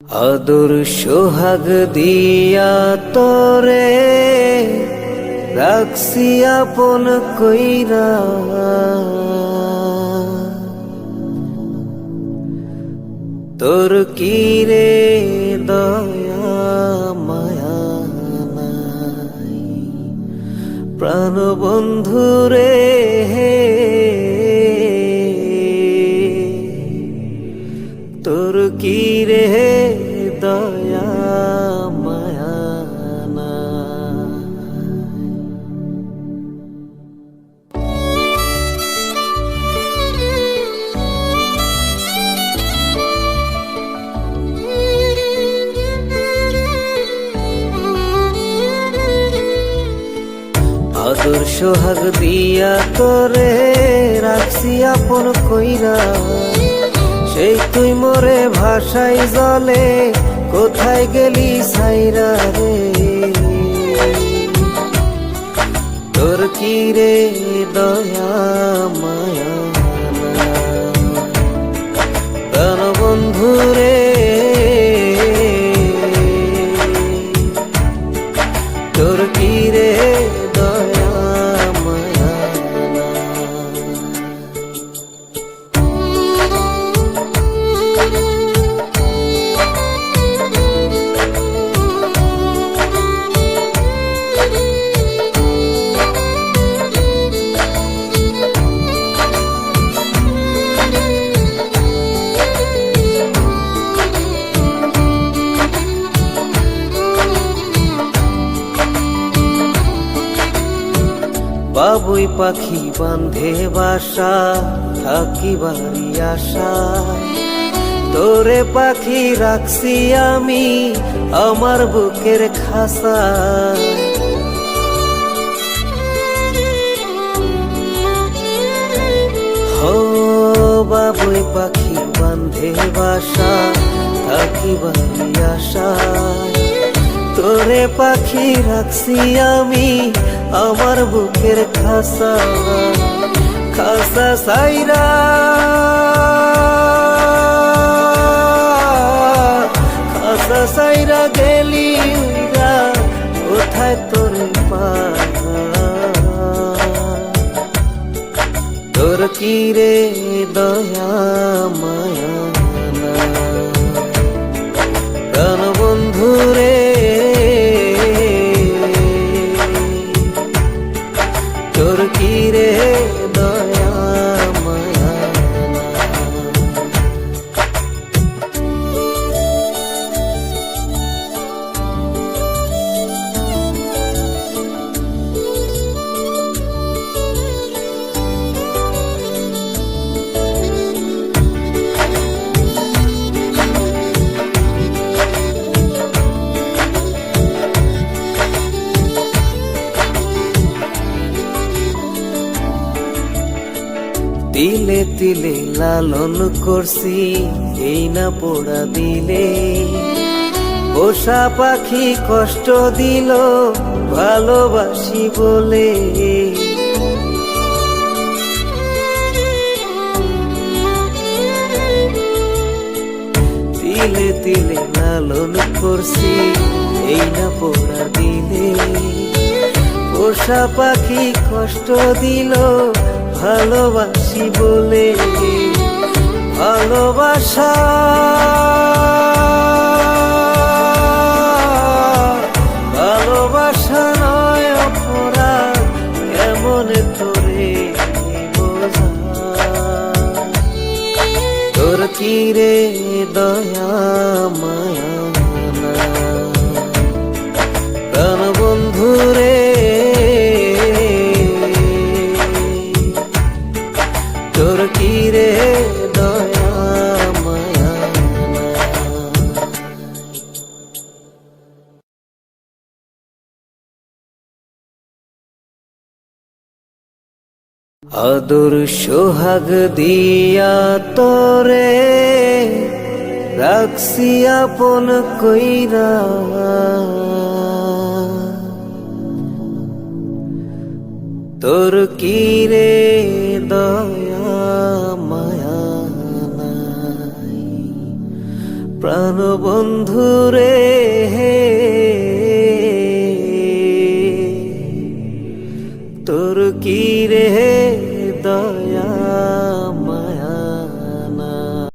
আদর সোহাগ দিয়া তরে রাখছি আপন কইরা। তোর কি রে দয়া মায়া প্রাণ তোর দয়া মায়া নাই? আদর সোহাগ দিয়া তোরে রাখছি আপন কইরা সেই তুই মোরে ভাষাই জলে কোথায় গেলি সাইরা রে? তোর কি রে দয়া মায়া? বাবুই পাখি বান্ধে বাসা থাকি বাড়ি আশা। তোরে পাখি রাখছি আমি আমার বুকের খাসা। হো, বাবুই পাখি বান্ধে বাসা থাকি বাড়ি আশা। তোরে পাখি রাখছি আমি আমার বুকের খাসা খাসা সাইরা। তিলে তিলে লালন করছি, এই না পোড়া দিলে। পোষা পাখি কষ্ট দিল, ভালোবাসি বলে। তিলে তিলে লালন করছি, এই না পোড়া দিলে। পোষা পাখি কষ্ট দিল ভালোবাসি বলে ভালোবাসা। ভালোবাসা নয় অপরাধ কেমন তোরে তোর কি রে দয়া মায়া আদর সোহাগ দিয়া তরে, রাখছি আপন কইরা। তোর কি রে দয়া, মায়া তোর রে দয়া